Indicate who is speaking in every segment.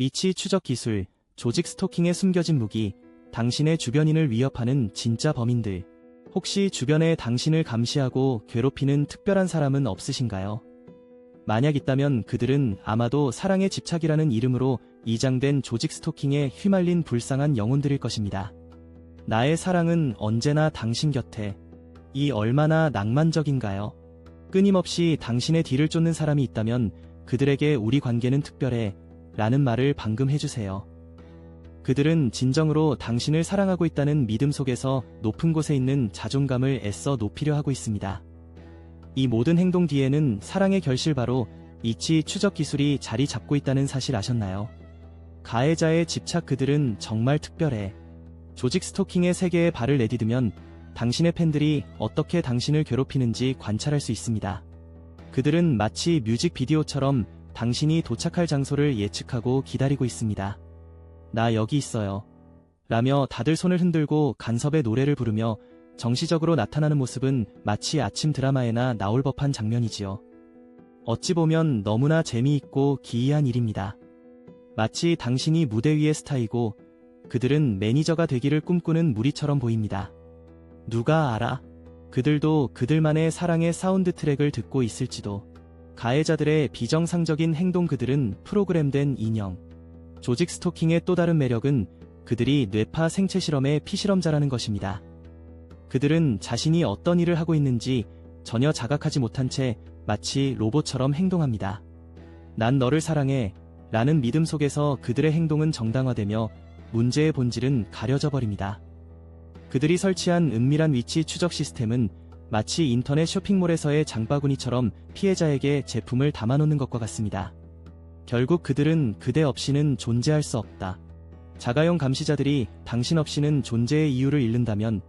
Speaker 1: 위치 추적 기술, 조직 스토킹에 숨겨진 무기, 당신의 주변인을 위협하는 진짜 범인들. 혹시 주변에 당신을 감시하고 괴롭히는 특별한 사람은 없으신가요? 만약 있다면 그들은 아마도 사랑의 집착이라는 이름으로 이장된 조직 스토킹에 휘말린 불쌍한 영혼들일 것입니다. 나의 사랑은 언제나 당신 곁에. 이 얼마나 낭만적인가요? 끊임없이 당신의 뒤를 쫓는 사람이 있다면 그들에게 우리 관계는 특별해 라는 말을 방금 해주세요. 그들은 진정으로 당신을 사랑하고 있다는 믿음 속에서 높은 곳에 있는 자존감을 애써 높이려 하고 있습니다. 이 모든 행동 뒤에는 사랑의 결실 바로 이치 추적 기술이 자리 잡고 있다는 사실 아셨나요? 가해자의 집착 그들은 정말 특별해. 조직 스토킹의 세계에 발을 내디디면 당신의 팬들이 어떻게 당신을 괴롭히는지 관찰할 수 있습니다. 그들은 마치 뮤직비디오처럼 당신이 도착할 장소를 예측하고 기다리고 있습니다. 나 여기 있어요. 라며 다들 손을 흔들고 간섭의 노래를 부르며 정시적으로 나타나는 모습은 마치 아침 드라마에나 나올 법한 장면이지요. 어찌 보면 너무나 재미있고 기이한 일입니다. 마치 당신이 무대 위의 스타이고 그들은 매니저가 되기를 꿈꾸는 무리처럼 보입니다. 누가 알아? 그들도 그들만의 사랑의 사운드 트랙을 듣고 있을지도. 가해자들의 비정상적인 행동 그들은 프로그램된 인형. 조직 스토킹의 또 다른 매력은 그들이 뇌파 생체 실험의 피실험자라는 것입니다. 그들은 자신이 어떤 일을 하고 있는지 전혀 자각하지 못한 채 마치 로봇처럼 행동합니다. 난 너를 사랑해 라는 믿음 속에서 그들의 행동은 정당화되며 문제의 본질은 가려져 버립니다. 그들이 설치한 은밀한 위치 추적 시스템은 마치 인터넷 쇼핑몰에서의 장바구니처럼 피해자에게 제품을 담아놓는 것과 같습니다. 결국 그들은 그대 없이는 존재할 수 없다. 자가용 감시자들이 당신 없이는 존재의 이유를 잃는다면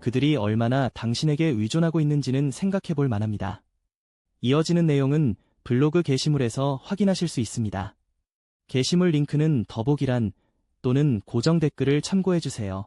Speaker 1: 그들이 얼마나 당신에게 의존하고 있는지는 생각해 볼 만합니다. 이어지는 내용은 블로그 게시물에서 확인하실 수 있습니다. 게시물 링크는 더보기란 또는 고정 댓글을 참고해 주세요.